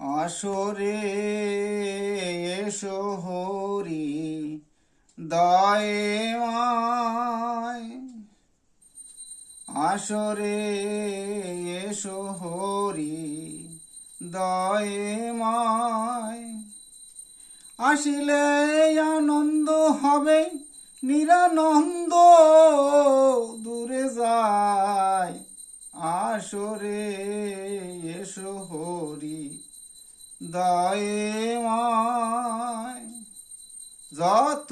আসরে এসো হরি, দয়ে আসরে এসো হরি, দয়ে মায়। আসিলে আনন্দ হবে, নিরানন্দ দূরে যায়। আসরে এসো দয়ে যত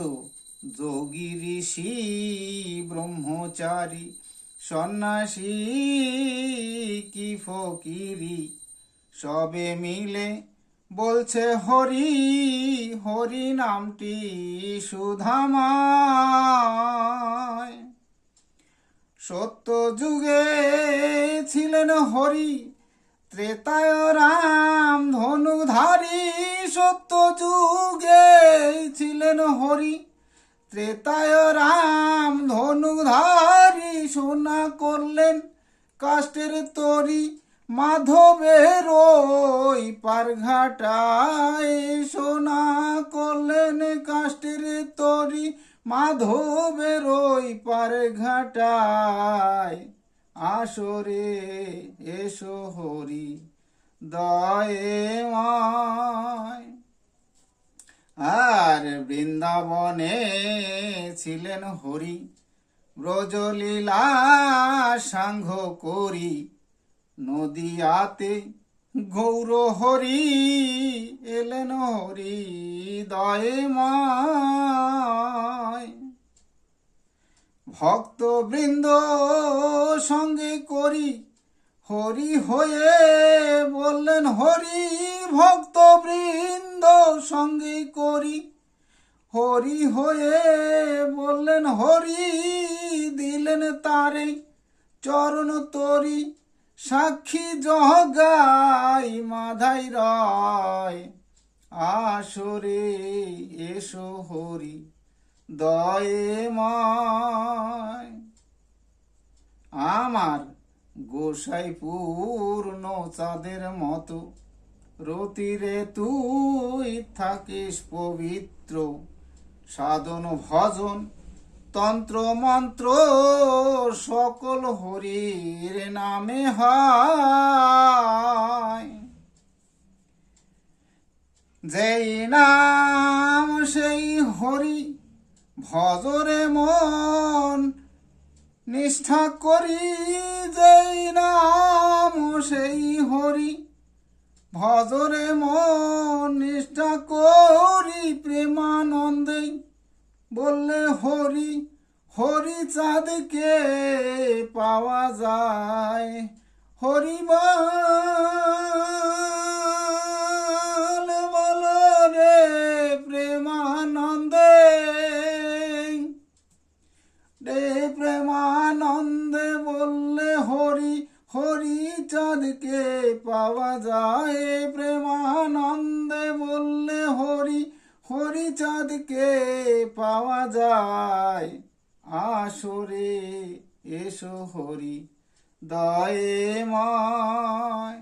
যোগী ঋষি, ব্রহ্মচারী, সন্ন্যাসী কি ফকিরি, সবে মিলে বলছে হরি হরি নামটি সুধামায় সত্য যুগে ছিলেন হরি ত্রেতায় রাম ধনুধারী সত্য যুগে ছিলেন হরি। ত্রেতায় রাম ধনুধারী সোনা করলেন কাষ্টের তরি। মাধবের ওই পারঘাটায় সোনা করলেন কাষ্টের তরি। মাধবের ওই পারঘাটায় আসরে এসো হরি, দয়ে আর বৃন্দাবনে ছিলেন হরি, ব্রজলীলা সাংঘ করি। নদিয়াতে গৌর হরি এলেন হরি, দয়ে মায় ভক্ত বৃন্দ সঙ্গে করি, হরি হয়ে বললেন, হরি ভক্ত বৃন্দ সঙ্গে করি। হরি হয়ে বললেন, হরি দিলেন তারে চরণ তরি, সাক্ষী জগাই মাধাই রয়, আসরে এসো হরি। দয়ে মায় আমার গোসাই পূর্ণ চাঁদের মতো রতিরে তুই থাকিস পবিত্র সাধন ভজন, তন্ত্র মন্ত্র সকল হরির নামে হয়। যেই নাম সেই হরি ভজরে মন নিষ্ঠা করি যেই নাম সেই হরি। ভজরে মন নিষ্ঠা করি প্রেমানন্দে, বললে হরি হরি চাঁদকে পাওয়া যায়। হরি হরি হরি চাঁদকে পাওয়া যায় প্রেমানন্দে বললে হরি, হরিচাঁদকে পাওয়া যায়। আসরে এসো হরি দয়ে মায়।